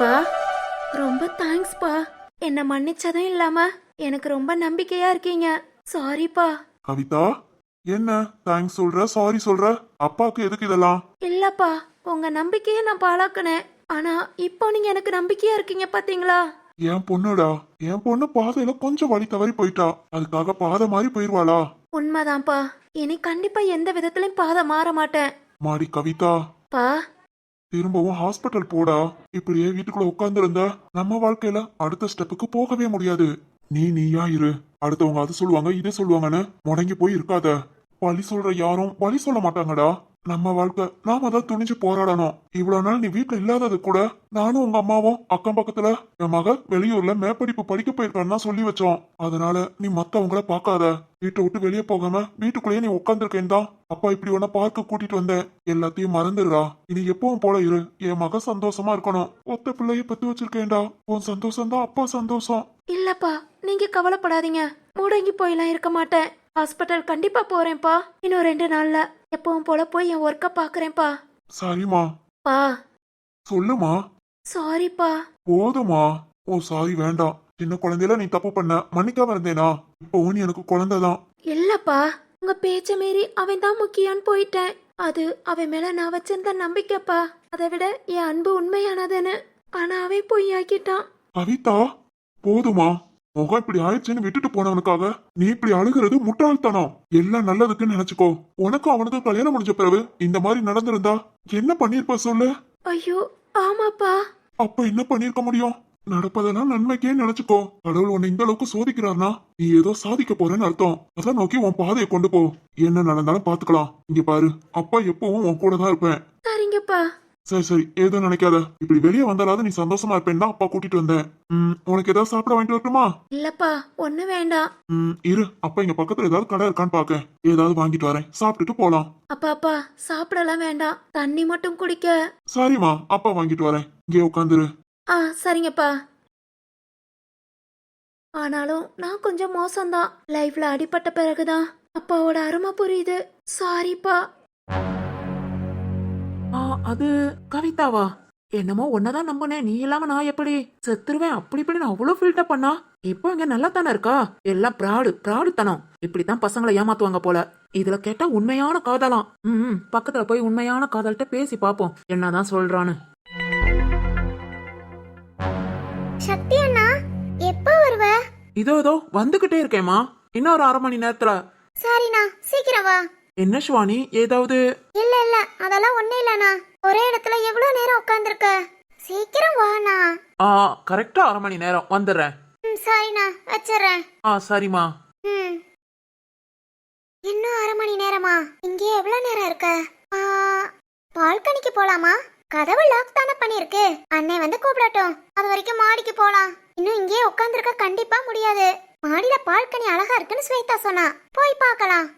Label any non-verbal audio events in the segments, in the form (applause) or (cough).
பா ரொம்ப தேங்க்ஸ்ப்பா என்னை மன்னிச்சதும் இல்லாம எனக்கு ரொம்ப நம்பிக்கையா இருக்கீங்க. சாரிப்பா கவிதா என்ன தேங்க்ஸ் சொல்ற? சாரி சொல்ற? அப்பாவுக்கு எதுக்கு இதெல்லாம்? இல்லப்பா உங்க நம்பிக்கையை நான் பாழாக்குனேன். ஆனா இப்போ நீங்க எனக்கு நம்பிக்கையா இருக்கீங்க பாத்தீங்களா? என் பொண்ணுடா என் பொண்ணு பாதையில கொஞ்சம் வழி தவறி போயிட்டா. அதுக்காக பாதை மாதிரி போயிருவாளா? உண்மைதான்ப்பா. இனி கண்டிப்பா எந்த விதத்திலயும் பாதை மாற மாட்டேன். மாடி கவிதா. பா திரும்பவும் ஹாஸ்பிட்டல் போடா. இப்படியே வீட்டுக்குள்ள உட்கார்ந்து நம்ம வாழ்க்கையில அடுத்த ஸ்டெப்புக்கு போகவே முடியாது. நீ நீயா இரு. அடுத்தவங்க அது சொல்லுவாங்க இதை சொல்லுவாங்கன்னு முடங்கி போய் இருக்காத. வழி சொல்ற யாரும் வழி சொல்ல மாட்டாங்கடா. நம்ம வாழ்க்கை நாம தான் துணிஞ்சு போராடணும். இவ்வளவு நாள் நீ வீட்டுல இல்லாதது கூட நானும் உங்க அம்மாவும் அக்கம் பக்கத்துல என் மக வெளியூர்ல மேற்படிப்பு படிக்க போயிருக்கான்னு தான் சொல்லி வச்சோம். அதனால நீ மத்தவங்கள பார்க்காத. வீட்டை விட்டு வெளியே போகாம வீட்டுக்குள்ளேயே நீ உட்காந்துருக்கேன் தான் அப்பா இப்படி உன பார்க்க கூட்டிட்டு வந்தேன். எல்லாத்தையும் மறந்துடுறா. இனி எப்பவும் போல இரு. என் மக சந்தோஷமா இருக்கணும். ஒத்த பிள்ளைய பத்தி வச்சிருக்கேன்டா. உன் சந்தோஷம் தான் அப்பா சந்தோஷம். இல்லப்பா நீங்க கவலைப்படாதீங்க. முடங்கி போயெல்லாம் இருக்க மாட்டேன். ஹாஸ்பிட்டல் கண்டிப்பா போறேன்ப்பா. இன்னும் ரெண்டு நாள்ல. எப்பவும் போல போய் என் ஒர்க்க பாக்குறேன்ப்பா. சரிம்மா. பா. சொல்லுமா சாரிப்பா போதுமா ஓ சாரி வேண்டாம். சின்ன குழந்தையில நீ தப்பு பண்ண. மன்னிக்காம இருந்தேனா? இப்பவும் நீ எனக்கு குழந்தைதான் இல்லப்பா. உங்க பேச்ச மீறி அவன் தான் முக்கியம்னு போயிட்டேன். அது அவன் மேல நான் வச்சிருந்த நம்பிக்கைப்பா. அதை விட என் அன்பு உண்மையானதுன்னு. ஆனா அவன் பொய்யாக்கிட்டான். கவிதா போதுமா முகம் இப்படி ஆயிடுச்சுன்னு விட்டுட்டு போனவனுக்காக நீ இப்படி அழுகிறது முட்டாள்தனம். எல்லாம் நல்லதுக்குன்னு நினைச்சுக்கோ. உனக்கும் அவனுக்கும் கல்யாணம் முடிஞ்ச பிறகு இந்த மாதிரி நடந்திருந்தா என்ன பண்ணிருப்ப சொல்லு? ஐயோ ஆமாப்பா. அப்ப என்ன பண்ணிருக்க முடியும்? நடப்பதெல்லாம் நன்மைக்கே நினைச்சுக்கோ. கடவுள் உன்னை இந்த அளவுக்கு சோதிக்கிறார்னா நீ ஏதோ சாதிக்க போறேன்னு அர்த்தம். அதை நோக்கி உன் பாதையை கொண்டு போ. என்ன நடந்தாலும் பாத்துக்கலாம் இங்க பாரு அப்பா எப்பவும் உன் கூட தான் இருப்பேன். சரிங்கப்பா. சரி சரி ஏதோ நினைக்காத. இப்படி வெளியே வந்தாலாவது நீ சந்தோஷமா இருப்பேன் தான் அப்பா கூட்டிட்டு வந்தேன். ம், உனக்கு ஏதாவது சாப்பிட வாங்கிட்டு வரட்டுமா? இல்லப்பா ஒண்ணு வேண்டாம். ம், இரு. அப்பா இங்க பக்கத்துல ஏதாவது கடை இருக்கான்னு பாக்க ஏதாவது வாங்கிட்டு வரேன். சாப்பிட்டுட்டு போலாம். அப்பா அப்பா சாப்பிடலாம் வேண்டாம். தண்ணி மட்டும் குடிக்க. சரிம்மா அப்பா வாங்கிட்டு வரேன். இங்கே உட்காந்துரு ஆ சரிங்கப்பா. ஆனாலும் நான் கொஞ்சம் மோசம்தான். லைஃப்ல அடிபட்ட பிறகுதான். அப்பாவோட அருமை புரியுது. சாரிப்பா அது கவிதாவா? என்னமோ ஒன்னதான் நம்பினேன். நீ இல்லாம நான் எப்படி? செத்துருவேன். அப்படி இப்படி நான் அவ்வளவு ஃபில்டர் பண்ணா? இப்போ இங்க நல்லா தானே இருக்கா? எல்லாம் ப்ராடு ப்ராடுத்தனம். இப்படித்தான் பசங்களை ஏமாத்துவாங்க போல. இதுல கேட்டா உண்மையான காதலாம். ம் பக்கத்துல போய் உண்மையான காதல்கிட்ட பேசி பாப்போம். என்னதான் சொல்றான்னு. சக்தி அண்ணா எப்போ வருவ? இதோ இதோ வந்துகிட்டே இருக்கேம்மா. இன்னொரு அரை மணி நேரத்துல. சரிண்ணா சீக்கிரம் வா. என்ன சிவானி ஏதாவது? இல்ல இல்ல அதெல்லாம் ஒண்ணு இல்லண்ணா ஒரே இடத்துல எவ்வளவு நேரம் உட்காந்துருக்க சீக்கிரம் வாண்ணா ஆ கரெக்டா அரை மணி நேரம். வந்துடுறேன். ம் சரிண்ணா வச்சிடுறேன். ஆ சரிம்மா. ம். இன்னும் அரை மணி நேரமா? இங்கே எவ்வளவு நேரம் இருக்க? ஆ, பால்கனிக்கு போலாமா? கதவு லாக் தானே பண்ணிருக்கு அண்ணே வந்து கூப்பிடட்டும். அது வரைக்கும் மாடிக்கு போலாம். இன்னும் இங்கே உட்காந்துருக்க கண்டிப்பா முடியாது. மாடியில பால்கனி அழகா இருக்குன்னு ஸ்வேதா சொன்னா. போய் பார்க்கலாம்.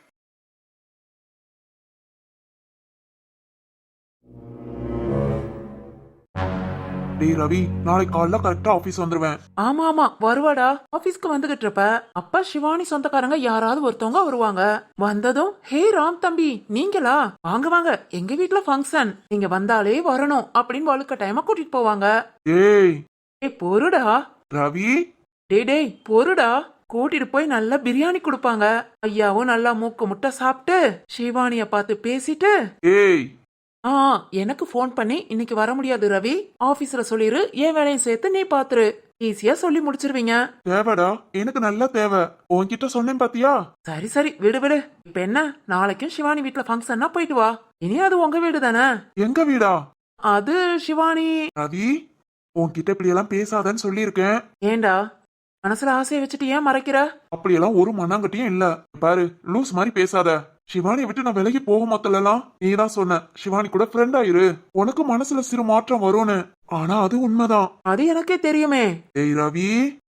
டேய் ரவி நாளைக்கு காலைல கரெக்டா ஆபீஸ் வந்துருவேன். ஆமா ஆமா. வருவாடா. ஆபீஸ்க்கு வந்துகிட்டு இருப்ப அப்பா சிவானி சொந்தக்காரங்க யாராவது ஒருத்தவங்க வருவாங்க. வந்ததும் ஹே ராம் தம்பி நீங்களா? வாங்க வாங்க. எங்க வீட்ல ஃபங்க்ஷன் நீங்க வந்தாலே வரணும். அப்படின்னு வழுக்க டைம கூட்டிட்டு போவாங்க. ஏய் ஏய் பொறுடா. ரவி? டேய் டேய் பொறுடா. கூட்டிட்டு போய் நல்லா பிரியாணி கொடுப்பாங்க. ஐயாவும் நல்லா மூக்கு முட்டை சாப்பிட்டு சிவானிய பார்த்து பேசிட்டு ஏய் ஆ எனக்கு ஃபோன் பண்ணி இன்னைக்கு வர முடியாது ரவி. ஆபீஸ்ல சொல்லிரு என் வேலையும் சேர்த்து நீ பாத்துரு. ஈஸியா சொல்லி முடிச்சிருவீங்க. தேவைடா. எனக்கு நல்லா தேவை. உன்கிட்ட சொன்னேன் பாத்தியா? சரி சரி விடு விடு. இப்ப என்ன? நாளைக்கும் சிவானி வீட்ல ஃபங்க்ஷன்னா போயிட்டு வா. இனி அது உங்க வீடு தானே? எங்க வீடா? அது சிவானி ரவி உன்கிட்ட இப்படி எல்லாம் பேசாதன்னு சொல்லியிருக்கேன். ஏண்டா? மனசுல ஆசையை வச்சுட்டு ஏன் மறைக்கிற? அப்படியெல்லாம் ஒரு மண்ணாங்கட்டியும் இல்ல. பாரு லூஸ் மாதிரி பேசாத. சிவானியை விட்டு நான் விலகி போக மாத்தலாம் நீ தான் சொன்ன. சிவானி கூட ஃப்ரெண்ட் ஆயிரு. உனக்கு மனசுல சிறு மாற்றம் வரும்னு. ஆனா அது உண்மைதான். அது எனக்கே தெரியுமே. ஏய் ரவி.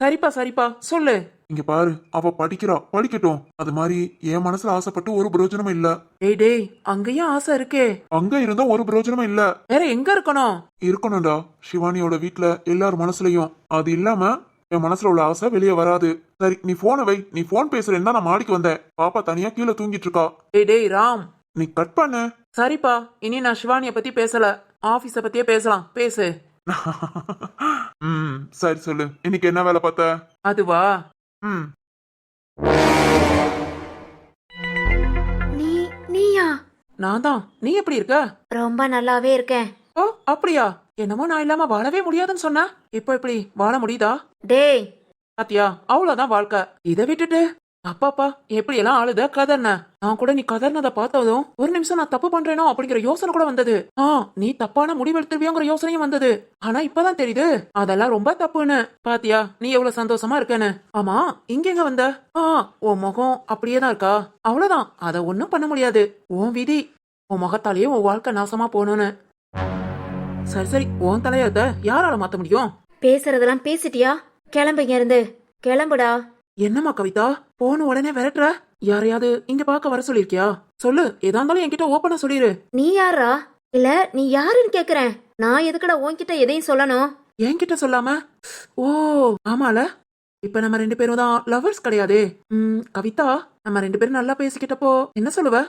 சரிப்பா சரிப்பா. சொல்லு. இங்க பாரு அவ படிக்கிறா. படிக்கட்டும். அது மாதிரி என் மனசுல ஆசைப்பட்டு ஒரு பிரயோஜனமும் இல்ல. டேய் டேய் அங்கேயும் ஆசை இருக்கே. அங்க இருந்தா ஒரு பிரயோஜனமும் இல்ல. வேற எங்க இருக்கணும்? இருக்கணும்டா. சிவானியோட வீட்ல எல்லார் மனசுலயும். அது இல்லாம என் மனசுல உள்ள ஆசை வெளியே வராது. சரி நீ போனை வை. நீ போன் பேசுறேன்னு தான் நான் மாடிக்கு வந்தேன். பாப்பா தனியா கீழே தூங்கிட்டு இருக்கா. டேய் டேய் ராம். நீ கட் பண்ணு. சரிப்பா இனி நான் சிவானிய பத்தி பேசல. ஆபீஸ பத்தியே பேசலாம். பேசு. (laughs) ம் சரி சொல்லு. இன்னைக்கு என்ன வேலை பார்த்த? அதுவா? ம். நீ நீயா? நான் தான். நீ எப்படி இருக்க? ரொம்ப நல்லாவே இருக்கேன். ஓ அப்படியா? என்னமோ நான் இல்லாம வாழவே முடியாதுன்னு சொன்ன? இப்போ எப்படி வாழ முடியுதா? டேய். பாத்தியா அவ்வளவுதான் வாழ்க்கை. இதை விட்டுட்டு அப்பாப்பா எப்படி எல்லாம் ஆளுத கதர்ன? நான் கூட நீ கதர்னதை பார்த்ததும் ஒரு நிமிஷம் நான் தப்பு பண்றேனோ அப்படிங்கிற யோசனை கூட வந்தது. ஆ நீ தப்பான முடிவெடுத்துருவியோங்கிற யோசனையும் வந்தது. ஆனா இப்பதான் தெரியுது. அதெல்லாம் ரொம்ப தப்புன்னு. பாத்தியா நீ எவ்வளவு சந்தோஷமா இருக்கேன்னு. ஆமா இங்க எங்க வந்த? ஆ உன் முகம் அப்படியே தான் இருக்கா? அவ்வளவுதான். அத ஒண்ணும் பண்ண முடியாது. உன் விதி. உன் முகத்தாலேயே உன் வாழ்க்கை நாசமா போகணும்னு சரி சரி. உன் தலையத்தை யாரால மாத்த முடியும்? பேசுறதெல்லாம் பேசிட்டியா? கிளம்புங்க இருந்து கிளம்புடா. என்னம்மா கவிதா? போன உடனே விரட்டுற? யாரையாவது இங்க பார்க்க வர சொல்லிருக்கியா சொல்லு. ஏதா இருந்தாலும் என்கிட்ட ஓப்பனா சொல்லிரு. நீ யாரா இல்ல நீ யாருன்னு கேக்குறேன். நான் எதுக்குடா உன்கிட்ட எதையும் சொல்லணும்? என்கிட்ட சொல்லாம? ஓ ஆமால. இப்ப நம்ம ரெண்டு பேரும் தான் லவர்ஸ் கிடையாதே. கவிதா நம்ம ரெண்டு பேரும் நல்லா பேசிக்கிட்டப்போ என்ன சொல்லுவ?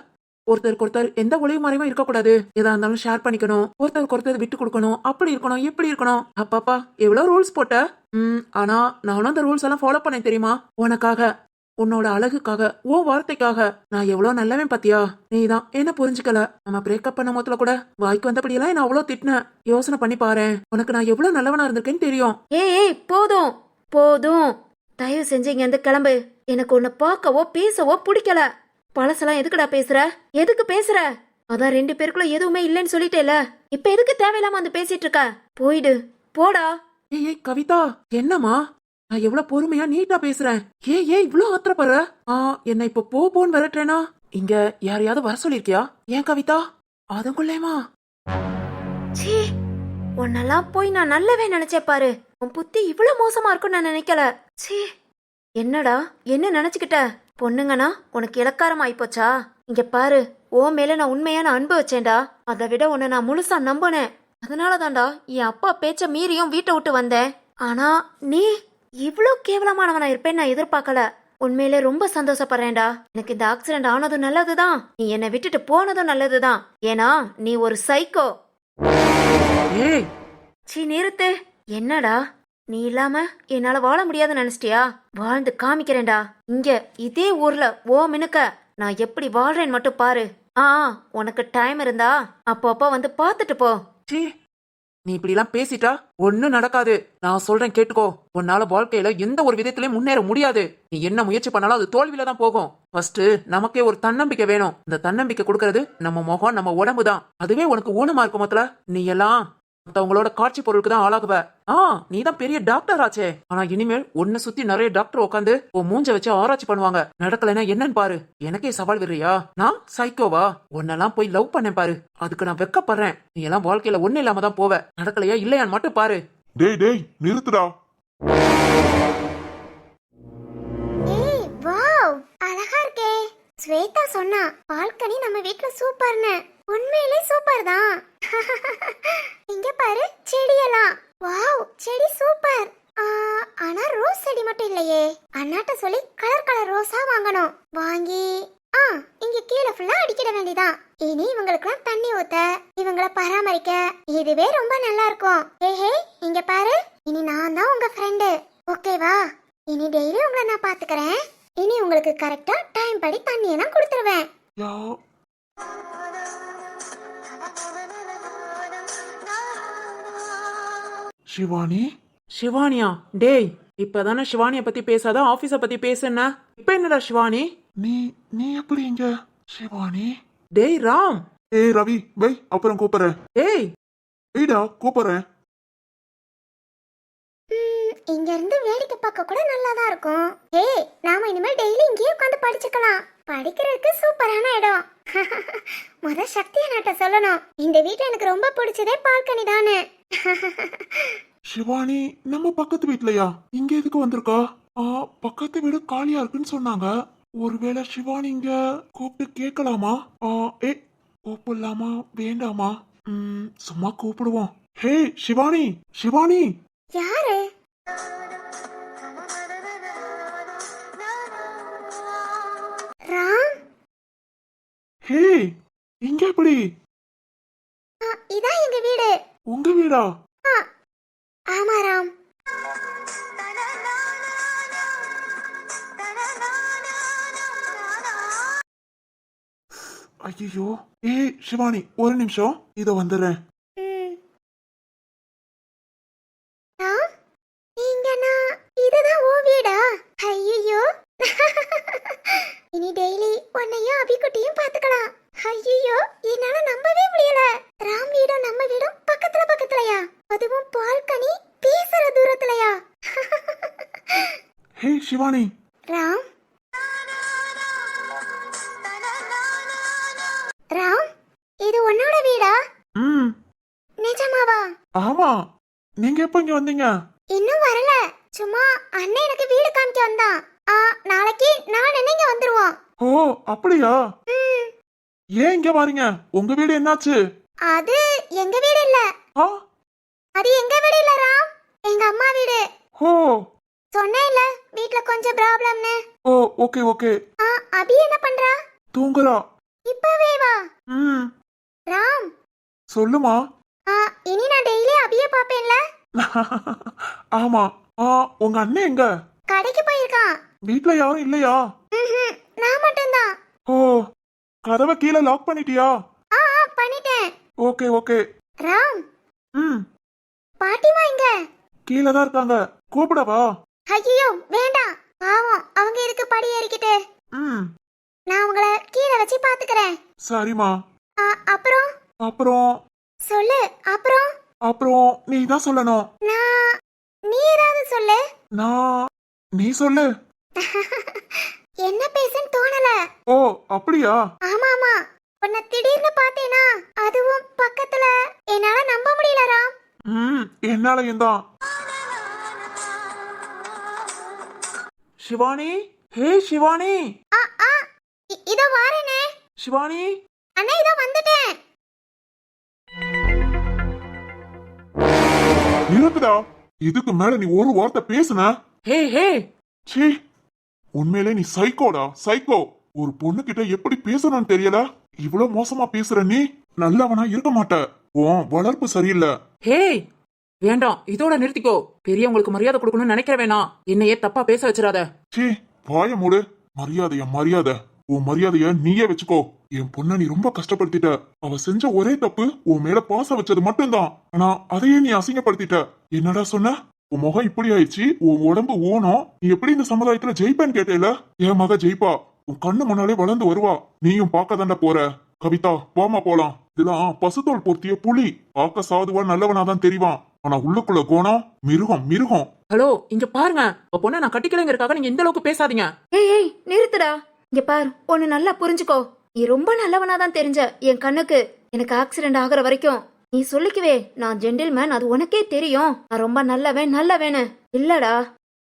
ஒருத்தருக்கு ஒருத்தர் எந்த ஒளிவு மறைவும் இருக்கக்கூடாது. எதா இருந்தாலும் ஷேர் பண்ணிக்கணும். ஒருத்தருக்கு ஒருத்தர் விட்டு கொடுக்கணும். அப்படி இருக்கணும் இப்படி இருக்கணும். அப்பாப்பா எவ்வளவு ரூல்ஸ் போட்ட? ம் ஆனா நானும் அந்த ரூல்ஸ் எல்லாம் ஃபாலோ பண்ணேன் தெரியுமா? உனக்காக உன்னோட அழகுக்காக ஓ வார்த்தைக்காக. நான் எவ்வளவு நல்லவன் பாத்தியா? நீதான் என்ன புரிஞ்சுக்கல? நம்ம பிரேக்கப் பண்ண மொத்தல கூட வாய்க்கு வந்தபடியெல்லாம் என்ன அவ்வளவு திட்டின? யோசனை பண்ணி பாரு உனக்கு நான் எவ்வளவு நல்லவனா இருந்திருக்கேன்னு தெரியும். ஏய் ஏய் போதும் போதும். தயவு செஞ்சு இங்க இருந்து கிளம்பு. எனக்கு உன்னை பார்க்கவோ பேசவோ பிடிக்கல. பழசெல்லாம் எதுக்குடா பேசுற? எதுக்கு பேசுற? அதான் ரெண்டு பேருக்குள்ள எதுவுமே இல்லைன்னு சொல்லிட்டேல. இப்ப எதுக்கு தேவையில்லாம வந்து பேசிட்டு இருக்க போயிடு. போடா. ஏய் கவிதா என்னம்மா? நான் எவ்வளவு பொறுமையா நீட்டா பேசுறேன். ஏய் ஏய் இவ்ளோ ஆத்திரப்படுற? ஆ என்ன இப்ப போ போன்னு விரட்டுறேனா? இங்க யாரையாவது வர சொல்லிருக்கியா? ஏன் கவிதா? அதுக்குள்ளேமா சீ உன்னெல்லாம் போய் நான் நல்லவே நினைச்சேன் பாரு. உன் புத்தி இவ்வளவு மோசமா இருக்கும்னு நான் நினைக்கல. சீ என்னடா? என்ன நினைச்சுக்கிட்ட? பொண்ணுங்கனா உனக்கு இலக்காரம் ஆயிப்போச்சா இங்க பாரு ஓ மேல நான் உண்மையான அன்பு வச்சேன்டா. அதை விட உன்னை நான் முழுசா நம்பினேன். அதனாலதான்டா என் அப்பா பேச்ச மீறியும் வீட்டை விட்டு வந்தேன். ஆனா நீ இவ்ளோ கேவலமானவனா இருப்பேன்னு நான் எதிர்பார்க்கல. உண்மையிலே ரொம்ப சந்தோஷப்படுறேன்டா. எனக்கு இந்த ஆக்சிடென்ட் ஆனதும் நல்லதுதான். நீ என்னை விட்டுட்டு போனதும் நல்லதுதான். ஏன்னா நீ ஒரு சைக்கோ சீ நிறுத்து. என்னடா? நீ இல்லாம என்னால வாழ முடியாதுன்னு நினைச்சிட்டியா? வாழ்ந்து காமிக்கிறேன்டா. இங்க இதே ஊர்ல ஓ மினுக்க நான் எப்படி வாழ்றேன்னு மட்டும் பாரு. ஆ உனக்கு டைம் இருந்தா அப்பப்போ வந்து பார்த்துட்டு போ. சீ நீ இப்படி எல்லாம் பேசிட்டா ஒண்ணும் நடக்காது. நான் சொல்றேன் கேட்டுக்கோ. உன்னால வாழ்க்கையில எந்த ஒரு விதத்திலயும் முன்னேற முடியாது. நீ என்ன முயற்சி பண்ணாலும் அது தோல்வியில தான் போகும். ஃபர்ஸ்ட் நமக்கே ஒரு தன்னம்பிக்கை வேணும். இந்த தன்னம்பிக்கை கொடுக்கறது நம்ம முகம் நம்ம உடம்பு தான். அதுவே உனக்கு ஊனமா இருக்கும் மொத்தல நீ எல்லாம் மத்தவங்களோட காட்சி பொருளுக்கு தான் ஆளாகுவ. ஆ நீ தான் பெரிய டாக்டர் ஆச்சே. ஆனா இனிமேல் உன்னை சுத்தி நிறைய டாக்டர் உட்காந்து உன் மூஞ்ச வச்சு ஆராய்ச்சி பண்ணுவாங்க. நடக்கலைன்னா என்னன்னு பாரு. எனக்கே சவால் விடுறியா? நான் சைக்கோவா உன்னெல்லாம் போய் லவ் பண்ணேன் பாரு. அதுக்கு நான் வெக்கப்படுறேன். நீ எல்லாம் வாழ்க்கையில ஒண்ணு இல்லாம தான் போவ. நடக்கலையா இல்லையான்னு மட்டும் பாரு. டேய் டேய் நிறுத்துடா. சிவானியா டேய் இப்பதானே சிவானிய பத்தி பேசாத ஆபீஸ பத்தி பேசுன. இப்ப என்னடா சிவானி நீ நீ எப்படி இங்க சிவானி டேய் ராம். ஏய் ரவி வை அப்புறம் கூப்பிடுறேன். டேய். ஏய்டா கூப்பிடுறேன். இங்க இருந்து வேடிக்கை பார்க்க கூட நல்லா தான் இருக்கும். ஏய் நாம இனிமேல் டெய்லி இங்கேயே உட்காந்து படிச்சுக்கலாம். படிக்கிறதுக்கு சூப்பரான இடம். (laughs) முத சக்தி அண்ணாட்ட சொல்லணும். இந்த வீட்ல எனக்கு ரொம்ப பிடிச்சதே பால்கனி தானே. (laughs) சிவானி நம்ம பக்கத்து வீட்லயா? இங்க எதுக்கு வந்திருக்கா? ஆ பக்கத்து வீடு காலியா இருக்குன்னு சொன்னாங்க. ஒருவேளை சிவானி இங்க கூப்பிட்டு கேட்கலாமா? ஆ ஏ கூப்பிடலாமா? வேண்டாமா? ம், சும்மா கூப்பிடுவோம். ஹே சிவானி சிவானி யாரு? ஹே இங்க எப்படி? இதான் எங்க வீடு. உங்க வீடா? ஆமா ராம். ஐயோ ஏய் சிவானி ஒரு நிமிஷம். இத வந்துடுறேன். நாளைக்கு நான் இங்க வந்துருவோம்? ஓ அப்படியா? ஏன் இங்க வாரீங்க? உங்க வீடு என்னாச்சு? அது எங்க வீடு இல்ல. அது எங்க வீடு இல்ல ராம். எங்க அம்மா வீடு. ஓ. சொன்னேன்ல வீட்ல கொஞ்சம் ப்ராப்ளம்னு. ஓ ஓகே ஓகே. ஆ அபி என்ன பண்றா? தூங்குறா. இப்பவே வா. ம். ராம். சொல்லுமா? ஆ இனி நான் டெய்லி அபிய பாப்பேன்ல. ஆமா. ஆ உங்க அண்ணன் எங்க? கடைக்கு போயிருக்கான். வீட்ல யாரும் இல்லையா? நான் மட்டும்தான். ஓ கதவை கீழே லாக் பண்ணிட்டியா? ஆ ஆ பண்ணிட்டேன். Okay okay. ராம். ம். பாட்டிமா இங்க. கீழே தான் இருக்காங்க. கூப்பிடவா ஐயோ வேண்டாம். பாவம் அவங்க இருக்கு படி ஏறிக்கிட்டு? ம். நான் உங்களை கீழே வச்சு பாத்துக்கிறேன் சரிம்மா. ஆ, அப்புறம்? அப்புறம்? சொல்லு அப்புறம்? அப்புறம் நீ தான் சொல்லணும். நான் நீ ஏதாவது சொல்லு. நான் நீ சொல்லு. (laughs) என்ன பேசுன்னு தோணல. ஓ அப்படியா? ஆமா ஆமா உன்னை திடீர்னு பார்த்தேனா அதுவும் பக்கத்துல. என்னால நம்ப முடியல ராம். ம் என்னாலையும் தான். சிவானி? ஹே சிவானி. ஆ ஆ இ- இதோ வாரேனே. சிவானி? அண்ணா இதோ வந்துட்டேன். இருக்குதா இதுக்கு மேல நீ ஒரு வார்த்தை பேசுன. ஹே ஹே. சீ உண்மையிலே நீ சைக்கோடா சைக்கோ ஒரு பொண்ணு கிட்ட எப்படி பேசணும்னு தெரியல? இவ்வளவு மோசமா பேசுற நீ? நல்லவனா இருக்க மாட்ட. உன் வளர்ப்பு சரியில்லை. ஹே வேண்டாம். இதோட நிறுத்திக்கோ. பெரியவங்களுக்கு மரியாதை கொடுக்கணும்னு நினைக்கிற வேணாம். என்னையே தப்பா பேச வச்சிடாத. சீ வாய மூடு. மரியாதைய மரியாதை. உன் மரியாதைய நீயே வச்சுக்கோ. என் பொண்ண நீ ரொம்ப கஷ்டப்படுத்திட்ட. அவ செஞ்ச ஒரே தப்பு உன் மேல பாசம் வச்சது மட்டும்தான். ஆனா அதையே நீ அசிங்கப்படுத்திட்ட. என்னடா சொன்ன? உன் முகம் இப்படி ஆயிடுச்சு உன் உடம்பு ஊனம் நீ எப்படி இந்த சமுதாயத்துல ஜெயிப்பேன்னு கேட்டேல? என் மக ஜெயிப்பா? உன் கண்ணு முன்னாலே வளர்ந்து வருவா. நீயும் பார்க்க தாண்டா போற. கவிதா வாமா போலாம். இதெல்லாம் பசுத்தோல் பொருத்திய புலி. பார்க்க சாதுவா நல்லவனா தான் தெரிவான். ஆனா உள்ளுக்குள்ள கோணம் மிருகம் மிருகம். ஹலோ இங்க பாருங்க. பொண்ணை நான் கட்டிக்கலைங்கிறதுக்காக நீங்க இந்த அளவுக்கு பேசாதீங்க. ஏய் ஏய் நிறுத்துடா. இங்க பார் ஒன்னு நல்லா புரிஞ்சுக்கோ. நீ ரொம்ப நல்லவனா தான் தெரிஞ்ச என் கண்ணுக்கு. எனக்கு ஆக்சிடென்ட் ஆகுற வரைக்கும். நீ சொல்லிக்குவே நான் ஜென்டில்மேன் அது உனக்கே தெரியும். நான் ரொம்ப நல்லவன் நல்லவன்னு இல்லடா.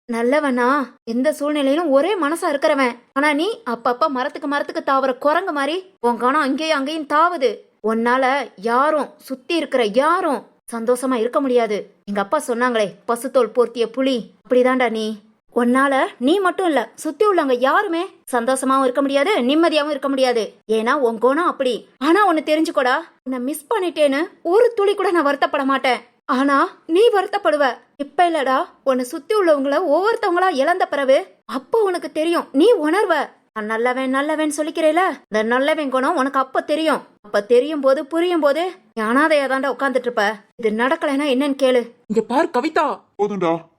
நல்லவனா? எந்த சூழ்நிலையிலும் ஒரே மனசா இருக்கிறவன். ஆனா நீ அப்பப்ப மரத்துக்கு மரத்துக்கு தாவற குரங்கு மாதிரி உன் கணம் அங்கேயும் அங்கேயும் தாவுது. உன்னால யாரும் சுத்தி இருக்கிற யாரும் சந்தோஷமா இருக்க முடியாது. எங்க அப்பா சொன்னாங்களே பசுத்தோல் போர்த்திய புலி. அப்படிதான்டா நீ. உன்னால நீ மட்டும் இல்ல சுத்தி உள்ளவங்க யாருமே சந்தோஷமாவும் இருக்க முடியாது நிம்மதியாவும் இருக்க முடியாது. ஏன்னா உன் குணம் அப்படி. ஆனா ஒன்னு தெரிஞ்சுக்கோடா. உன்னை மிஸ் பண்ணிட்டேன்னு ஒரு துளி கூட நான் வருத்தப்பட மாட்டேன். ஆனா நீ வருத்தப்படுவ. இப்ப இல்லடா உன்னை சுத்தி உள்ளவங்கள ஒவ்வொருத்தவங்களா இழந்த பிறகு அப்போ உனக்கு தெரியும் நீ உணர்வ. நான் நல்லவன் நல்லவன் சொல்லிக்கிறேல. இந்த நல்லவன் குணம் உனக்கு அப்ப தெரியும். அப்ப தெரியும் போது புரியும் போது அனாதையா தாண்டா உட்காந்துட்டு இருப்ப. இது நடக்கலைன்னா என்னன்னு கேளு. இங்க பார் கவிதா. போதும்டா.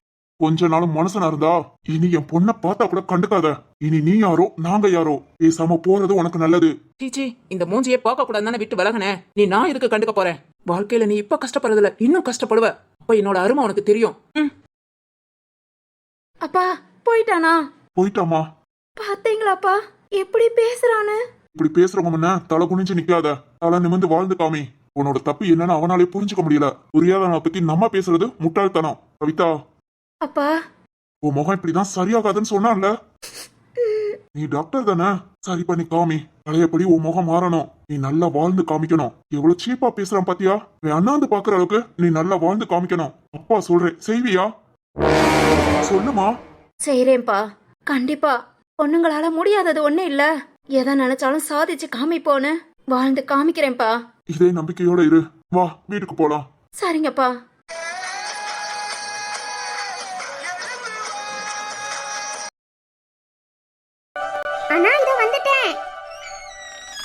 கொஞ்ச நாளும் மனுஷனா இருந்தா இனி என் பொண்ண பார்த்தா கூட கண்டுக்காத. இனி நீ யாரோ நாங்க யாரோ? பேசாம போறது உனக்கு நல்லது. சீச்சி இந்த மூஞ்சியே பார்க்க கூடாதுன்னு விட்டு விலகனே? நீ நான் இதுக்கு கண்டுக்க போறேன்? வாழ்க்கையில நீ இப்ப கஷ்டப்படுறதுல இன்னும் கஷ்டப்படுவ. அப்ப என்னோட அருமை உனக்கு தெரியும். அப்பா போயிட்டானா? போயிட்டாமா பாத்தீங்களாப்பா எப்படி பேசுறான்னு? இப்படி பேசுறவங்க முன்ன தலை குனிஞ்சு நிக்காத. தலை நிமிந்து வாழ்ந்து காமி. உன்னோட தப்பு என்னன்னு அவனாலே புரிஞ்சுக்க முடியல. புரியாதவனை பத்தி நம்ம பேசுறது முட்டாள்தனம். கவிதா அப்பா. உன் முகம் இப்படிதான் சரியாகாதுன்னு சொன்னான்ல. நீ டாக்டர் தானே? சரி பண்ணி காமி. பழையபடி உன் முகம் மாறணும். நீ நல்லா வாழ்ந்து காமிக்கணும். எவ்வளவு சீப்பா பேசுறான் பாத்தியா? நீ அண்ணாந்து பாக்குற அளவுக்கு நீ நல்லா வாழ்ந்து காமிக்கணும். அப்பா சொல்றேன். செய்வியா? சொல்லுமா? செய்றேன்ப்பா. கண்டிப்பா. பொண்ணுங்களால முடியாதது ஒண்ணு இல்ல. எதை நினைச்சாலும் சாதிச்சு காமிப்போன்னு. வாழ்ந்து காமிக்கிறேன்ப்பா. இதே நம்பிக்கையோட இரு. வா வீட்டுக்கு போலாம். சரிங்கப்பா.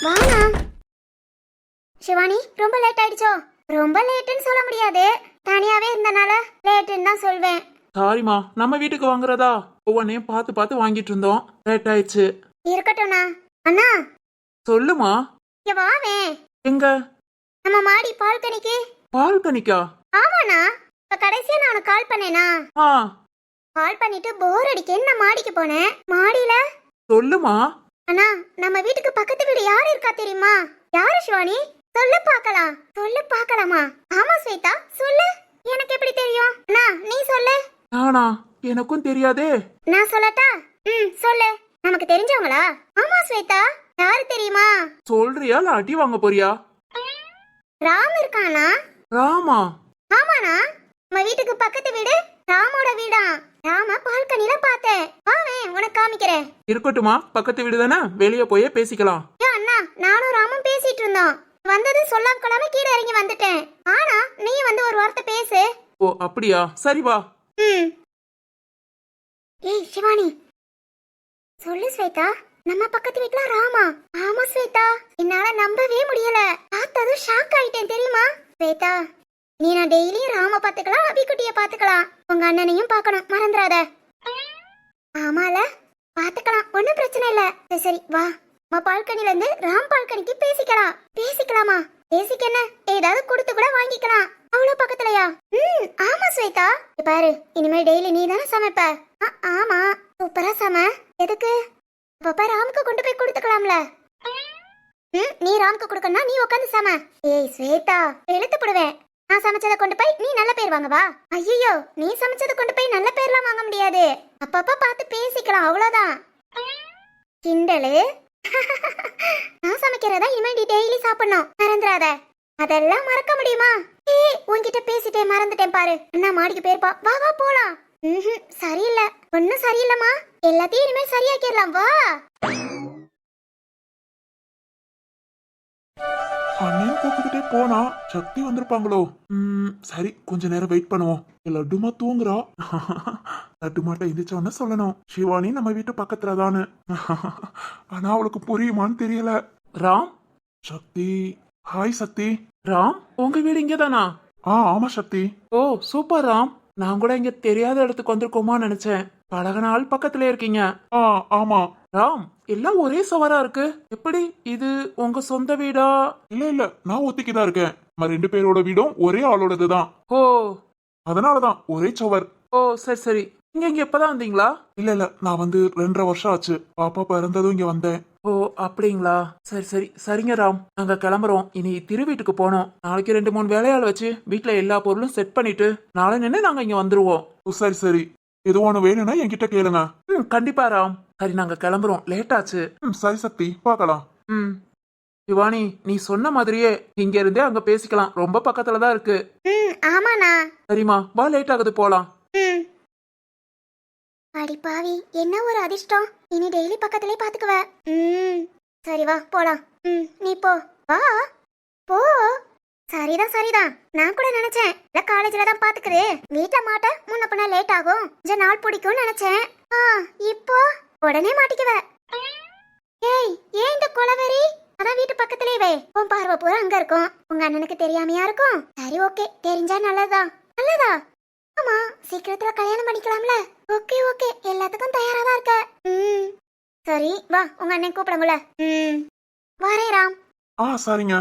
வாண்ணா சிவானி ரொம்ப லேட் ஆயிடுச்சோ? ரொம்ப லேட்டுன்னு சொல்ல முடியாது. தனியாவே இருந்தனால லேட்டுன்னு தான் சொல்வேன். சாரிம்மா நம்ம வீட்டுக்கு வாங்குறதா? ஒவ்வொன்றையும் பார்த்து பார்த்து வாங்கிட்டு இருந்தோம். லேட் ஆயிடுச்சு. இருக்கட்டும்ண்ணா அண்ணா. சொல்லுமா. இங்க வாவே எங்க? நம்ம மாடி பால்கனிக்கு. பால்கனிக்கா? ஆமாண்ணா. இப்ப கடைசியா நான் உனக்கு கால் பண்ணேனா? ஆ. கால் பண்ணிட்டு போர் அடிக்கேன்னு நான் மாடிக்கு போனேன். மாடியில சொல்லுமா. அண்ணா நம்ம வீட்டுக்கு பக்கத்து வீடு யார் இருக்கா தெரியுமா? யாரு சிவானி? சொல்லு பார்க்கலாம். சொல்லு பார்க்கலாமா? ஆமா ஸ்வேதா சொல்லு. எனக்கு எப்படி தெரியும்? அண்ணா நீ சொல்லு. நானா? எனக்கும் தெரியாதே. நான் சொல்லட்டா? ம் சொல்லு. நமக்கு தெரிஞ்சவங்களா? ஆமா ஸ்வேதா. யாரு தெரியுமா? சொல்றியா இல்ல அடி வாங்க போறியா? ராம் இருக்கானா ராமா? ஆமாண்ணா. நம்ம வீட்டுக்கு பக்கத்து வீடு ராமோட வீடா. ராம பால்கனில பார்த்தேன். வாவேன் உனக்கு காமிக்கிறேன். இருக்கட்டுமா பக்கத்து வீடு தானே வெளியே போயே பேசிக்கலாம். ஏ அண்ணா நானும் ராமும் பேசிட்டு இருந்தோம். வந்தது சொல்லாம கொள்ளாம கீழே இறங்கி வந்துட்டேன். ஆனா நீ வந்து ஒரு வார்த்தை பேசு. ஓ அப்படியா? சரி வா. ம். ஏய் சிவானி. சொல்லு ஸ்வேதா. நம்ம பக்கத்து வீட்ல ராமா. ஆமா ஸ்வேதா. என்னால நம்பவே முடியல. பார்த்ததும் ஷாக் ஆயிட்டேன் தெரியுமா? ஸ்வேதா நீ நான் டெய்லியும் ராம பாத்துக்கலாம் அபிக்குட்டிய பாத்துக்கலாம் உங்க அண்ணனையும் பார்க்கணும் மறந்துடாத. ஆமால? பாத்துக்கலாம் ஒண்ணும் பிரச்சனை இல்ல. சரி, வா. நம்ம பால்கனில இருந்து ராம் பால்கனிக்கு பேசிக்கலாம். பேசிக்கலாமா? பேசிக்க என்ன? ஏதாவது கொடுத்து கூட வாங்கிக்கலாம். அவ்வளவு பக்கத்துலயா? ம் ஆமா ஸ்வேதா. பாரு இனிமேல் டெய்லி நீ தானே சமைப்ப ஆமா சூப்பரா சம. எதுக்கு? பாப்பா ராமுக்கு கொண்டு போய் கொடுத்துக்கலாம்ல. ம் நீ ராமுக்கு கொடுக்கணும்னா நீ உட்காந்து சம. ஏய் ஸ்வேதா எழுத்து போடுவேன். நான் சமைச்சதை கொண்டு போய் நீ நல்ல பேர் வாங்கவா ஐயோ நீ சமைச்சதை கொண்டு போய் நல்ல பேர்லாம் வாங்க முடியாது. அப்பப்ப பார்த்து பேசிக்கலாம் அவ்வளவுதான் கிண்டலு. (laughs) நான் சமைக்கிறதா இனிமே நீ டெய்லி சாப்பிடணும். மறந்துடாத. அதெல்லாம் மறக்க முடியுமா? ஏய் உன்கிட்ட பேசிட்டேன் மறந்துட்டேன் பாரு. அண்ணா மாடிக்கு போயிருப்பா வா வா போலாம். ம்ஹும், சரியில்லை. ஒன்னும் சரியில்லைம்மா. எல்லாத்தையும் இனிமேல் சரியாக்கிடலாம். வா. அண்ணன் போனா சக்தி வந்திருப்பாங்களோ? ம் சரி கொஞ்ச நேரம் வெயிட் பண்ணுவோம். லட்டுமா தூங்குறா? லட்டுமாட்ட எந்திரிச்ச உடனே சொல்லணும். சிவானி நம்ம வீட்டு பக்கத்துல தானு ஆனா அவளுக்கு புரியுமான்னு தெரியல. ராம்? சக்தி ஹாய் சக்தி. ராம் உங்க வீடு இங்கதானா? ஆ ஆமா சக்தி. ஓ சூப்பர் ராம். நான் கூட இங்க தெரியாத இடத்துக்கு வந்திருக்கோமா நினைச்சேன். பழக நாள் பக்கத்துல இருக்கீங்க. ஆ ஆமா. ராம் எல்லாம் ஒரே சவரா இருக்கு. எப்படி? இது உங்க சொந்த வீடா? இல்ல இல்ல. நான் ஒத்திக்கிதான் இருக்கேன். நம்ம ரெண்டு பேரோட வீடும் ஒரே ஆளோடது தான். ஓ. அதனாலதான் ஒரே சவர். ஓ சரி சரி. நீங்க இங்க இப்பதான் வந்தீங்களா? இல்ல இல்ல. நான் வந்து ரெண்டரை வருஷம் ஆச்சு. பாப்பா பிறந்ததும் இங்க வந்தேன். ஓ அப்படிங்களா? சரி சரி. சரிங்க ராம். நாங்க கிளம்புறோம். இனி திரு வீட்டுக்கு போனோம் நாளைக்கு ரெண்டு மூணு வேலையாள் வச்சு வீட்ல எல்லா பொருளும் செட் பண்ணிட்டு நாளை நின்று நாங்க இங்க வந்துருவோம். ஓ, சரி சரி. எது ஒண்ணு வேணும்னா என்கிட்ட கேளுங்க. ம் கண்டிப்பா ராம். சரி நாங்க கிளம்புறோம். லேட் ஆச்சு. ம் சரி சக்தி பார்க்கலாம். ம். சிவானி நீ சொன்ன மாதிரியே இங்க இருந்தே அங்க பேசிக்கலாம். ரொம்ப பக்கத்துல தான் இருக்கு. ம் ஆமாண்ணா. சரிம்மா வா லேட் ஆகுது போலாம். ம். அடி பாவி என்ன ஒரு அதிர்ஷ்டம்? இனி டெய்லி பக்கத்திலே பாத்துக்குவ. ம். சரி வா போலாம். ம் நீ போ. வா. போ. சரிதான் சரிதான் நான் கூட நினைச்சேன். இல்ல காலேஜ்ல தான் பாத்துக்குது. வீட்ல மாட்ட முன்ன பின்ன லேட் ஆகும். கொஞ்ச நாள் பிடிக்கும்னு நினைச்சேன். ஆ இப்போ? உடனே மாட்டிக்குவ. ஏய் ஏன் இந்த கொலவெறி அதான் வீட்டு பக்கத்திலே வே. உன் பார்வை பூரா அங்க இருக்கும். உங்க அண்ணனுக்கு தெரியாமையா இருக்கும்? சரி ஓகே. தெரிஞ்சா நல்லதுதான் நல்லதா? ஆமா சீக்கிரத்துல கல்யாணம் பண்ணிக்கலாம்ல. Okay okay. எல்லாத்துக்கும் தயாரா தான் இருக்க. ம். சரி வா உங்க அண்ணன் கூப்பிடுங்கள ம். வரேன் ராம். ஆ சரிங்க.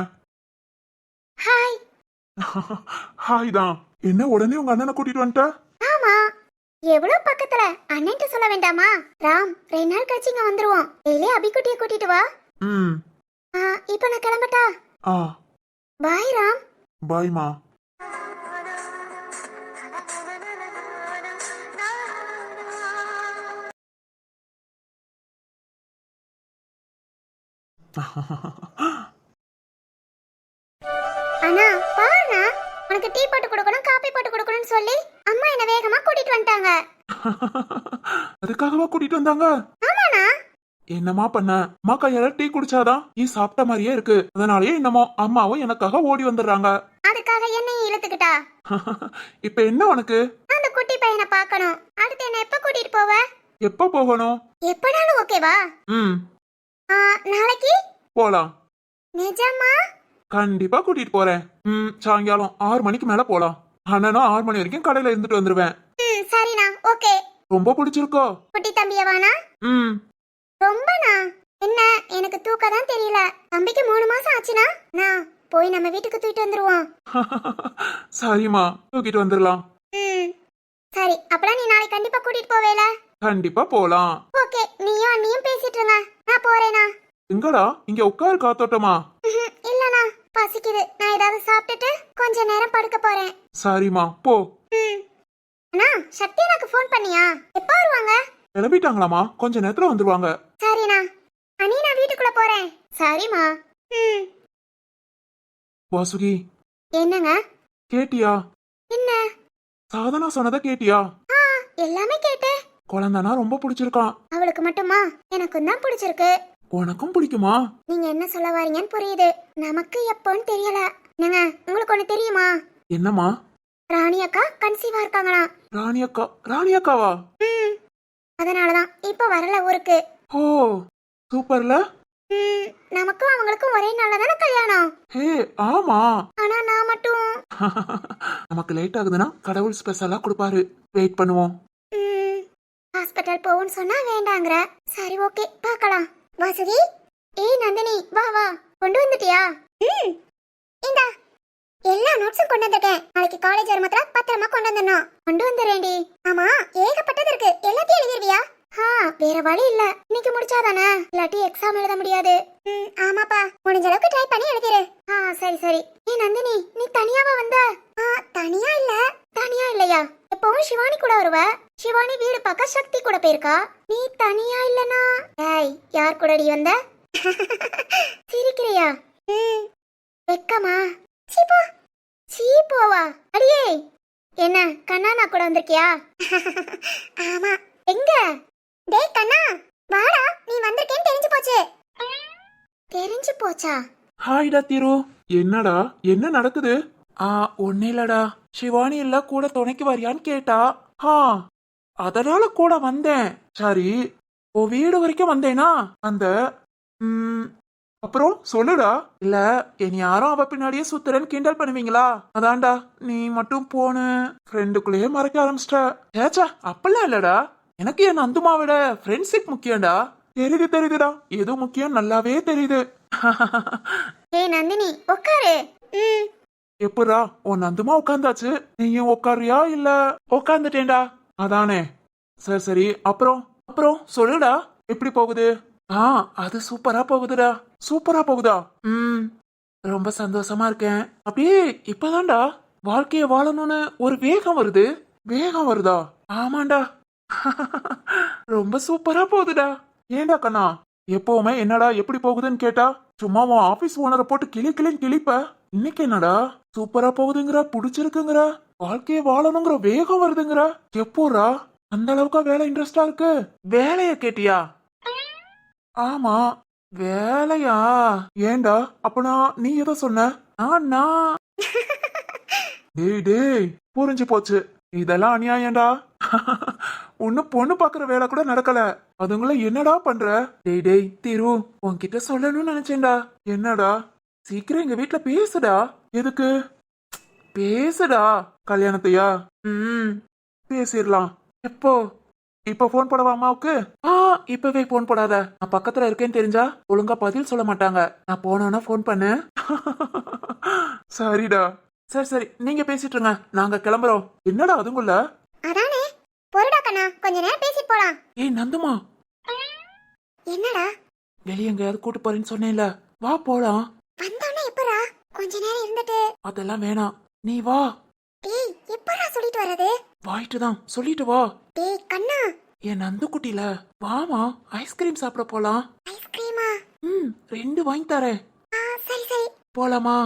ஹாய் ஹாய் தான் என்ன உடனே உங்க அண்ணனை கூட்டிட்டு வந்துட்ட? ஆமா. எவ்வளவு பக்கத்துல? அண்ணன்ட்ட சொல்ல வேண்டாமா? ராம் ரெண்டு நாள் கழிச்சு இங்க வந்துருவோம் டெய்லி அபிக்குட்டிய கூட்டிட்டு வா. ம். ஆ, இப்போ நான் கிளம்பட்டா? ஆ. பாய் ராம். பாய்மா (laughs) டீ போட்டு கொடுக்கணும் காபி போட்டு கொடுக்கணும்னு சொல்லி அம்மா என்ன வேகமா கூட்டிட்டு வந்துட்டாங்க. (laughs) அதுக்காகவா கூட்டிட்டு வந்தாங்க? ஆமாண்ணா. என்னம்மா பண்ண? அம்மா கையால டீ குடிச்சாதான் நீ சாப்பிட்ட மாதிரியே இருக்கு. அதனாலயே என்னமோ அம்மாவும் எனக்காக ஓடி வந்துடுறாங்க. அதுக்காக என்னையும் இழுத்துக்கிட்டா? (laughs) இப்ப என்ன உனக்கு? அந்த குட்டி பையனை பார்க்கணும். அடுத்து என்ன எப்ப கூட்டிட்டு போவ? எப்ப போகணும்? எப்பனாலும் ஓகேவா? ம். ஆ, நாளைக்கு? போலாம். நிஜமா? கண்டிப்பா கூட்டிட்டு போறேன். ம் சாயங்காலம் ஆறு மணிக்கு மேல போலாம். அண்ணனும் ஆறு மணி வரைக்கும் கடையில இருந்துட்டு வந்துருவேன். சரிண்ணா ஓகே. ரொம்ப பிடிச்சிருக்கோ? குட்டி தம்பியவானா ம். ரொம்பண்ணா. என்ன எனக்கு தூக்க தான் தெரியல. தம்பிக்கு மூணு மாசம் ஆச்சுனா நான் போய் நம்ம வீட்டுக்கு தூக்கிட்டு வந்துருவோம். (laughs) சரிம்மா தூக்கிட்டு வந்துடலாம் ம் சரி. அப்பலாம் நீ நாளைக்கு கண்டிப்பா கூட்டிட்டு போவேல? கண்டிப்பா போலாம். ஓகே நீயும் அண்ணியும் பேசிட்டு இருங்க. நான் போறேனா எங்கடா? இங்க உட்காரு காத்தோட்டமா. இல்லண்ணா. பசிக்குது. நான் ஏதாவது சாப்பிட்டுட்டு கொஞ்ச நேரம் படுக்க போறேன். சரிம்மா போ. அண்ணா சக்தி எனக்கு ஃபோன் பண்ணியா? எப்போ வருவாங்க? கிளம்பிட்டாங்களாமா கொஞ்ச நேரத்துல வந்துருவாங்க. சரிண்ணா. அண்ணி நான் வீட்டுக்குள்ள போறேன். சரிம்மா. ம். வாசுகி. என்னங்க? கேட்டியா? என்ன? சாதனா சொன்னதை கேட்டியா? ஆ எல்லாமே கேட்டேன். குழந்தைனா ரொம்ப பிடிச்சிருக்கான். அவளுக்கு மட்டுமா? எனக்கும் தான் பிடிச்சிருக்கு. உனக்கும் பிடிக்குமா? நீங்க என்ன சொல்ல வாரீங்கன்னு புரியுது. நமக்கு எப்போன்னு தெரியல. என்னங்க உங்களுக்கு ஒண்ணு தெரியுமா? என்னம்மா? ராணி அக்கா கன்சீவா இருக்காங்களாம் ராணி அக்கா ராணி அக்காவா? ம். அதனாலதான் இப்ப வரல ஊருக்கு. ஓ சூப்பர்ல? ம் நமக்கும் அவங்களுக்கும் ஒரே நாள்ல தானே கல்யாணம்? ஹே ஆமா. ஆனா நான் மட்டும். (laughs) நமக்கு லேட் ஆகுதுன்னா கடவுள் ஸ்பெஷலா கொடுப்பாரு. வெயிட் பண்ணுவோம். ம், ஹாஸ்பிட்டல் போவோம்னு சொன்னா வேண்டாங்கிற. சரி ஓகே பார்க்கலாம். வாசுகி? ஏய் நந்தினி வா வா. கொண்டு வந்துட்டியா? ம். இந்தா எல்லா நோட்ஸும் கொண்டு வந்திருக்கேன் நாளைக்கு காலேஜ் வருமத்துல பத்திரமா கொண்டு வந்துடணும். கொண்டு வந்துடுறேன்டி. ஆமா ஏகப்பட்டது இருக்கு. எல்லாத்தையும் எழுதிருவியா? ஆ வேற வழி இல்ல. இன்னைக்கு முடிச்சாதானே? இல்லாட்டி எக்ஸாம் எழுத முடியாது. ம் ஆமாப்பா. முடிஞ்ச அளவுக்கு ட்ரை பண்ணி எழுதிரு. ஆ சரி சரி. ஏ நந்தினி நீ தனியாவா வந்த? ஆ தனியா இல்ல. தனியா இல்லையா? எப்பவும் சிவானி கூட வருவ? சிவானி வீடு பார்க்க சக்தி கூட போயிருக்கா? நீ தனியா இல்லனா? ஏய் யார் கூட நீ வந்த? (laughs) சிரிக்கிறியா? ம். வெக்கமா? சீப்பா சீப்போவா அடியே! என்ன கண்ணா நான் கூட வந்திருக்கியா? (laughs) ஆமா. எங்க? டேய் கண்ணா! வாடா நீ வந்திருக்கேன்னு தெரிஞ்சு போச்சு. தெரிஞ்சு போச்சா? ஹாய்டா திரு. என்னடா? என்ன நடக்குது? ஆ ஒன்னும் இல்லடா சிவானி இல்ல கூட துணைக்கு வரியான்னு கேட்டா ஆ அதனால கூட வந்தேன். சரி ஓ வீடு வரைக்கும் வந்தேனா? அந்த ம், அப்புறம் சொல்லுடா. இல்ல என் யாரும் அவ பின்னாடியே சுத்துறேன்னு கிண்டல் பண்ணுவீங்களா? அதான்டா நீ மட்டும் போன ஃப்ரெண்டுக்குள்ளேயே மறைக்க ஆரம்பிச்சிட்ட. ஏச்சா அப்பெல்லாம் இல்லடா. எனக்கு என் அந்துமாவிட ஃப்ரெண்ட்ஷிப் முக்கியம்டா. தெரியுது தெரியுதுடா. எது முக்கியம்? நல்லாவே தெரியுது. ஏய் நந்தினி உட்காரு. ம் எப்படா உன் நந்துமா உட்காந்தாச்சு நீயும் உட்காரியா இல்ல? உட்காந்துட்டேன்டா அதானே. சரி சரி அப்புறம்? அப்புறம் சொல்லுடா எப்படி போகுது? ஆ அது சூப்பரா போகுதுடா. சூப்பரா போகுதா? ம். ரொம்ப சந்தோஷமா இருக்கேன். அப்படியே இப்பதான்டா வாழ்க்கைய வாழணும்னு ஒரு வேகம் வருது. வேகம் வருதா? ஆமாண்டா. (laughs) ரொம்ப சூப்பரா போகுதுடா. ஏண்டா கண்ணா? எப்பவுமே என்னடா எப்படி போகுதுன்னு கேட்டா சும்மா உன் ஆபீஸ் ஓனரை போட்டு கிளி கிளின்னு கிளிப்ப. இன்னைக்கு என்னடா? சூப்பரா போகுதுங்கிற புடிச்சிருக்குங்கிற. வாழ்க்கைய வாழணுங்கிற வேகம் வருதுங்கிறா. எப்போரா அந்த அளவுக்கா வேலை இன்ட்ரெஸ்டா இருக்கு? வேலைய கேட்டியா? ஆமா. வேலையா? ஏண்டா? அப்பனா நீ எதை சொன்ன? நான்? டேய் டேய் புரிஞ்சு போச்சு. இதெல்லாம் அநியாயம்டா. ஒன்னும் பொண்ணு பாக்குற வேலை கூட நடக்கல. அதுங்கள என்னடா பண்ற? டேய் டேய் திரு உன்கிட்ட சொல்லணும்னு நினைச்சேன்டா. என்னடா? சீக்கிரம் எங்க வீட்டுல பேசுடா. எதுக்கு? பேசுடா கல்யாணத்தையா? ம் பேசிடலாம். எப்போ? இப்ப போன் போடவா அம்மாவுக்கு? ஆ இப்பவே போன் போடாத. நான் பக்கத்துல இருக்கேன்னு தெரிஞ்சா ஒழுங்கா பதில் சொல்ல மாட்டாங்க. நான் போனோன்னா போன் பண்ணு. சரிடா. சரி சரி நீங்க பேசிட்டு இருங்க நாங்க கிளம்புறோம். என்னடா அதுங்குள்ள? அதானே பொருடா கண்ணா கொஞ்ச நேரம் பேசிட்டு போலாம். ஏய் நந்துமா. என்னடா? வெளிய எங்கேயாவது கூட்டு போறேன்னு சொன்னேன்ல. வா போலாம். வந்தோடனே எப்பரா கொஞ்ச நேரம் அதெல்லாம் வேணாம். நீ வா. டேய் எப்பரா சொல்லிட்டு வர்றது? வாயிட்டு தான். சொல்லிட்டு வா. டேய் கண்ணா. என் நந்து குட்டில வாமா ஐஸ்கிரீம் சாப்பிட போலாம். ஐஸ்கிரீமா ம் ரெண்டு வாங்கி தரேன். ஆ சரி சரி. போலாமா?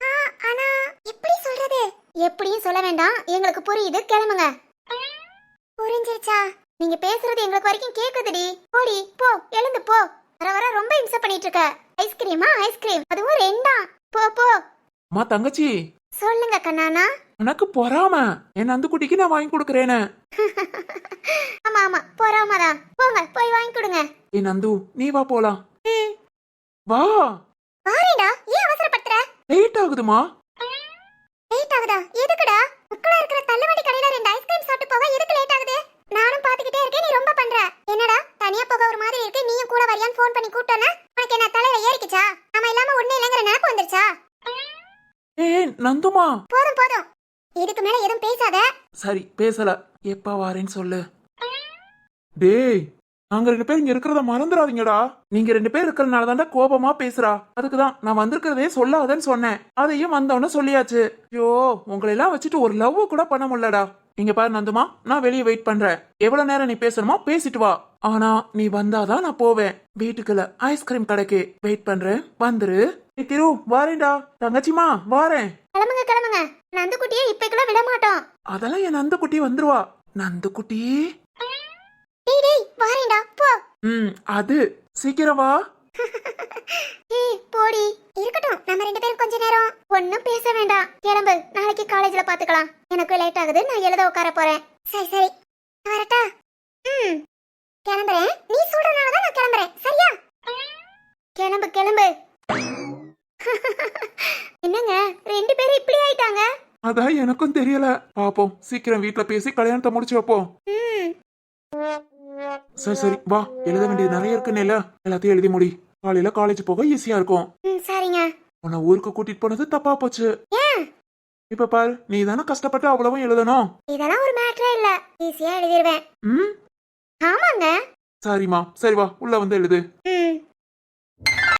ஆ ஆனா எப்படி சொல்றது? எப்படியும் சொல்ல வேண்டாம். எங்களுக்கு புரியுது. கிளம்புங்க. புரிஞ்சிருச்சா? நீங்க பேசுறது எங்களுக்கு வரைக்கும் கேக்குதுடி. போடி போ எழுந்து போ. வர வர ரொம்ப இம்சை பண்ணிட்டு இருக்க. ஐஸ்கிரீமா ஐஸ்கிரீம் அதுவும் ரெண்டா போ போ. அம்மா தங்கச்சி. சொல்லுங்க கண்ணானா எனக்கு பொறாம. என் நந்து குட்டிக்கு நான் வாங்கி கொடுக்கறேன்னு. (laughs) ஆமா ஆமா போறாமதா? போங்க போய் வாங்கி கொடுங்க. ஏ நந்து நீ வா போலாம். ம். வா. வாரேடா ஏன் அவசரப்படுத்துற? லேட் ஆகுதுமா. லேட் ஆகுதா? எதுக்குடா? முக்குல இருக்கிற தள்ளுவண்டி கடையில ரெண்டு ஐஸ்கிரீம் சாப்பிட்டு போக எதுக்கு லேட் ஆகுது? நானும் பாத்துக்கிட்டே இருக்கேன் நீ ரொம்ப பண்ற. என்னடா தனியா போக ஒரு மாதிரி இருக்கு? நீயும் கூட வரியான்னு ஃபோன் பண்ணி கூப்பிட்டோன்னா உனக்கு என்ன தலையில ஏறிக்குச்சா? நம்ம இல்லாம ஒண்ணு இல்லைங்கிற நினைப்பு வந்துருச்சா? ஏய் நந்துமா. போதும் போதும். இதுக்கு மேல எதுவும் பேசாத. சரி பேசல. எப்ப வாரேன்னு சொல்லு. டேய் நாங்க ரெண்டு பேரும் இங்க இருக்கிறத மறந்துடாதீங்கடா. நீங்க ரெண்டு பேர் இருக்கிறதுனால தான்டா கோபமா பேசுறா. அதுக்கு தான் நான் வந்திருக்கிறதே சொல்லாதன்னு சொன்னேன். அதையும் வந்தவன சொல்லியாச்சு. ஐயோ உங்களை எல்லாம் வச்சுட்டு ஒரு லவ் கூட பண்ண முடியலடா. இங்க பாரு நந்துமா நான் வெளியே வெயிட் பண்றேன். எவ்வளவு நேரம் நீ பேசணுமோ பேசிட்டு வா. ஆனா நீ வந்தாதான் நான் போவேன். வீட்டுக்குள்ள ஐஸ்கிரீம் கடைக்கு வெயிட் பண்றேன். வந்துரு. திரு வாரேன்டா. தங்கச்சிமா வாரேன். கிளம்புங்க கிளம்புங்க. நந்துக்குட்டியை இப்பைக்குள்ள விட மாட்டோம். அதெல்லாம் என் நந்து குட்டி வந்துருவா. நந்து குட்டி டேய் டேய் வாரேன்டா. போ. ம் அது. சீக்கிரம் வா. (laughs) போடி இருக்கட்டும் நம்ம ரெண்டு பேரும் கொஞ்ச நேரம். ஒன்னும் பேச வேண்டாம். கிளம்பு. நாளைக்கு காலேஜ்ல பாத்துக்கலாம். எனக்கு லேட் ஆகுது. நான் எழுத உட்கார போறேன். சரி சரி. வரட்டா? ம். கிளம்புறேன். நீ சொல்றதுனால தான் நான் கிளம்புறேன். சரியா? கிளம்பு கிளம்பு. (laughs) என்னங்க? ரெண்டு பேரும் இப்படி ஆயிட்டாங்க? அதான் எனக்கும் தெரியல. பாப்போம். சீக்கிரம் வீட்ல பேசி கல்யாணத்தை முடிச்சு வைப்போம். சரி சரி. வா. எழுத வேண்டியது நிறைய இருக்குன்னு எல்லாத்தையும் எழுதி முடி. காலையில காலேஜ் போக ஈஸியா இருக்கும். ம் சரிங்க. உன்னை ஊருக்கு கூட்டிட்டு போனது தப்பா போச்சு. ஏன்? இப்ப பாரு நீ தானே கஷ்டப்பட்டு அவ்வளவும் எழுதணும். இதெல்லாம் ஒரு மேட்டரே இல்ல. ஈஸியா எழுதிருவேன். ம்? ஆமாங்க. சரிம்மா சரி வா உள்ள வந்து எழுது. ம்.